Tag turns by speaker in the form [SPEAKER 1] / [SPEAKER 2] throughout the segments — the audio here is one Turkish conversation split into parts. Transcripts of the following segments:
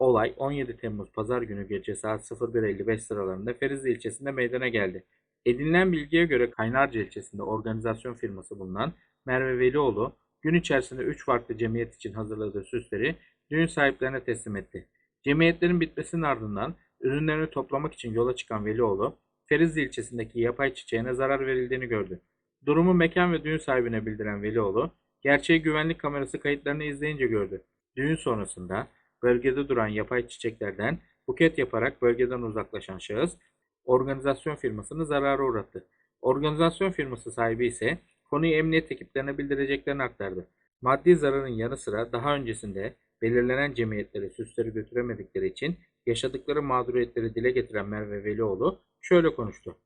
[SPEAKER 1] Olay 17 Temmuz Pazar günü gece saat 01.55 sıralarında Ferizli ilçesinde meydana geldi. Edinilen bilgiye göre Kaynarca ilçesinde organizasyon firması bulunan Merve Velioğlu gün içerisinde 3 farklı cemiyet için hazırladığı süsleri düğün sahiplerine teslim etti. Cemiyetlerin bitmesinin ardından ürünlerini toplamak için yola çıkan Velioğlu, Ferizli ilçesindeki yapay çiçeğine zarar verildiğini gördü. Durumu mekan ve düğün sahibine bildiren Velioğlu, gerçeği güvenlik kamerası kayıtlarını izleyince gördü. Düğün sonrasında bölgede duran yapay çiçeklerden buket yaparak bölgeden uzaklaşan şahıs, organizasyon firmasını zarara uğrattı. Organizasyon firması sahibi ise konuyu emniyet ekiplerine bildireceklerini aktardı. Maddi zararın yanı sıra daha öncesinde belirlenen cemiyetlere süsleri götüremedikleri için yaşadıkları mağduriyetleri dile getiren Merve Velioğlu şöyle konuştu.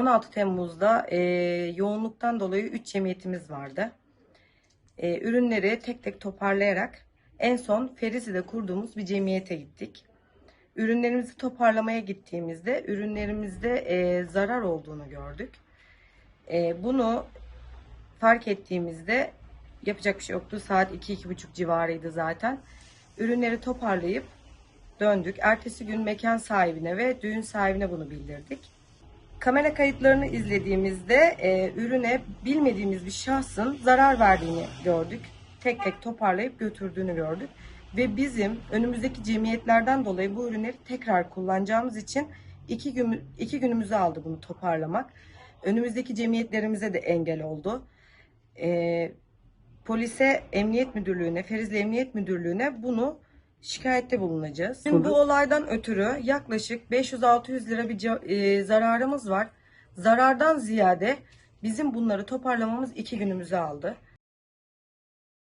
[SPEAKER 2] 16 Temmuz'da e, yoğunluktan dolayı 3 cemiyetimiz vardı. E, ürünleri tek tek toparlayarak en son Ferizi'de kurduğumuz bir cemiyete gittik. Ürünlerimizi toparlamaya gittiğimizde ürünlerimizde e, zarar olduğunu gördük. E, bunu fark ettiğimizde yapacak bir şey yoktu. Saat 2-2.30 civarıydı zaten. Ürünleri toparlayıp döndük. Ertesi gün mekan sahibine ve düğün sahibine bunu bildirdik. Kamera kayıtlarını izlediğimizde e, ürüne bilmediğimiz bir şahsın zarar verdiğini gördük. Tek tek toparlayıp götürdüğünü gördük. Ve bizim önümüzdeki cemiyetlerden dolayı bu ürünleri tekrar kullanacağımız için iki, gün, iki günümüzü aldı bunu toparlamak. Önümüzdeki cemiyetlerimize de engel oldu. E, polise, emniyet müdürlüğüne, Ferizli Emniyet Müdürlüğü'ne bunu şikayette bulunacağız. Şimdi bu olaydan ötürü yaklaşık 500-600 lira bir e, zararımız var. Zarardan ziyade bizim bunları toparlamamız iki günümüzü aldı.